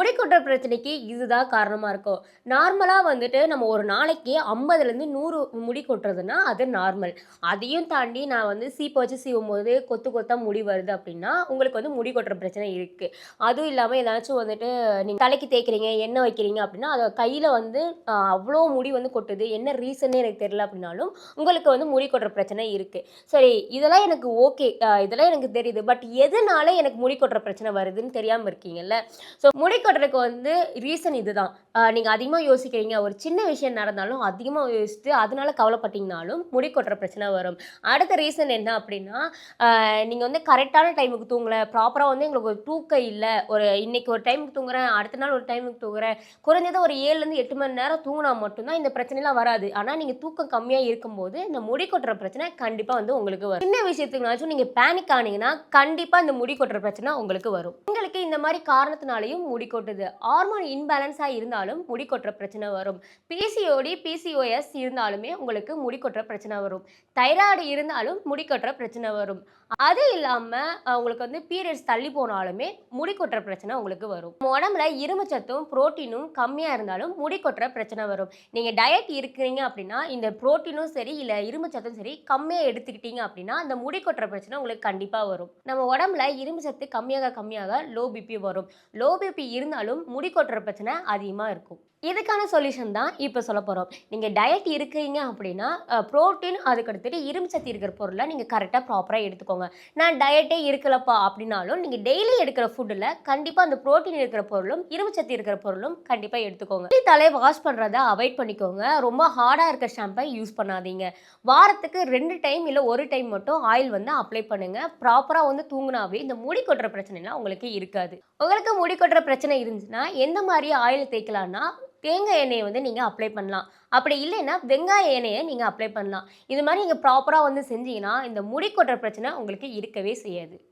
முடி கொட்டுற பிரச்சனைக்கு இதுதான் காரணமாக இருக்கும். நார்மலாக வந்துட்டு நம்ம ஒரு நாளைக்கு ஐம்பதுலேருந்து நூறு முடி கொட்டுறதுன்னா அது நார்மல் அதையும் தாண்டி நான் வந்து சீப்பை வச்சு சீவும் போது கொத்து கொத்தாக முடி வருது அப்படின்னா உங்களுக்கு வந்து முடி கொட்டுற பிரச்சனை இருக்குது அதுவும் இல்லாமல் ஏதாச்சும் வந்துட்டு நீங்கள் தலைக்கு தேய்க்கிறீங்க எண்ணெய் வைக்கிறீங்க அப்படின்னா அதை கையில் வந்து அவ்வளோ முடி வந்து கொட்டுது. என்ன ரீசன்னே எனக்கு தெரியல அப்படின்னாலும் உங்களுக்கு வந்து முடி கொட்டுற பிரச்சனை இருக்குது சரி இதெல்லாம் எனக்கு ஓகே இதெல்லாம் எனக்கு தெரியுது. பட் எதனால எனக்கு முடி கொட்டுற பிரச்சனை வருதுன்னு தெரியாமல் இருக்கீங்கல்ல? ஸோ முடி கொட்டுறதுக்கு வந்து ரீசன் இதுதான். நீங்கள் அதிகமாக யோசிக்கிறீங்க ஒரு சின்ன விஷயம் நடந்தாலும் அதிகமாக யோசிச்சுட்டு அதனால கவலைப்பட்டீங்கனாலும் முடி கொட்டுற பிரச்சனை வரும். அடுத்த ரீசன் என்ன அப்படின்னா நீங்கள் வந்து கரெக்டான டைமுக்கு தூங்கலை ப்ராப்பராக வந்து எங்களுக்கு ஒரு தூக்கம் இல்லை ஒரு இன்னைக்கு ஒரு டைமுக்கு தூங்குறேன் அடுத்த நாள் ஒரு டைமுக்கு தூங்குறேன் குறைஞ்சது ஒரு ஏழுலேருந்து எட்டு மணி நேரம் தூங்கினா மட்டும்தான் இந்த பிரச்சனைலாம் வராது. ஆனால் நீங்கள் தூக்கம் கம்மியாக இருக்கும்போது இந்த முடி கொட்டுற பிரச்சனை கண்டிப்பாக வந்து உங்களுக்கு வரும். சின்ன விஷயத்துக்குனாச்சும் நீங்கள் பேனிக் ஆனீங்கன்னா கண்டிப்பாக இந்த முடி கொட்டுற பிரச்சனை உங்களுக்கு வரும். உங்களுக்கு இந்த மாதிரி காரணத்தினாலையும் முடி கொட்டுது ஹார்மோன் இன்பேலன்ஸாக இருந்தாலும் முடி கொட்டுற பிரச்சனை வரும். பிசிஓடி பிசிஓஎஸ் இருந்தாலுமே உங்களுக்கு முடி கொட்டுற பிரச்சனை வரும். தைராய்டு இருந்தாலும் முடி கொட்டுற பிரச்சனை வரும். அது இல்லாமல் உங்களுக்கு வந்து பீரியட்ஸ் தள்ளி போனாலுமே முடி கொட்டுற பிரச்சனை உங்களுக்கு வரும். உடம்புல இரும்புச்சத்தும் புரோட்டீனும் கம்மியாக இருந்தாலும் முடி கொட்டுற பிரச்சனை வரும். நீங்கள் டயட் இருக்கிறீங்க அப்படின்னா இந்த புரோட்டீனும் சரி இல்லை இரும்புச்சத்தும் சரி கம்மியாக எடுத்துக்கிட்டீங்க அப்படின்னா அந்த முடி கொட்டுற பிரச்சனை உங்களுக்கு கண்டிப்பாக வரும். நம்ம உடம்புல இரும்பு சத்து கம்மியாக கம்மியாக லோ பிபி வரும். லோ பிபி இருந்தாலும் முடி கொட்டுற பிரச்சனை அதிகமாக இருக்கும். இதுக்கான சொல்யூஷன் தான் இப்போ சொல்ல போகிறோம் நீங்கள் டயட் இருக்கீங்க அப்படின்னா ப்ரோட்டீன் அதுக்கடுத்துட்டு இரும்புச்சத்து இரும்பு இருக்கிற பொருளை நீங்கள் கரெக்டாக ப்ராப்பராக எடுத்துக்கோங்க. நான் டயட்டே இருக்கலப்பா அப்படின்னாலும் நீங்கள் டெய்லி எடுக்கிற ஃபுட்டில் கண்டிப்பாக அந்த ப்ரோட்டீன் இருக்கிற பொருளும் இரும்புச்சத்து இருக்கிற பொருளும் கண்டிப்பாக எடுத்துக்கோங்க. தலையை வாஷ் பண்ணுறத அவாய்ட் பண்ணிக்கோங்க. ரொம்ப ஹார்டாக இருக்கிற ஷாம்பை யூஸ் பண்ணாதீங்க. வாரத்துக்கு ரெண்டு டைம் இல்லை ஒரு டைம் மட்டும் ஆயில் வந்து அப்ளை பண்ணுங்கள் ப்ராப்பராக வந்து தூங்கினாவே இந்த முடி கொட்டுற பிரச்சனைலாம் உங்களுக்கு இருக்காது. உங்களுக்கு முடி கொட்டுற பிரச்சனை இருந்துச்சுன்னா எந்த மாதிரி ஆயில் தேய்க்கலான்னா தேங்காய் எண்ணெயை வந்து நீங்கள் அப்ளை பண்ணலாம். அப்படி இல்லைன்னா வெங்காய எண்ணெயை நீங்கள் அப்ளை பண்ணலாம். இது மாதிரி நீங்கள் ப்ராப்பராக வந்து செஞ்சீங்கன்னா இந்த முடி கொட்டுற பிரச்சனை உங்களுக்கு இருக்கவே செய்யாது.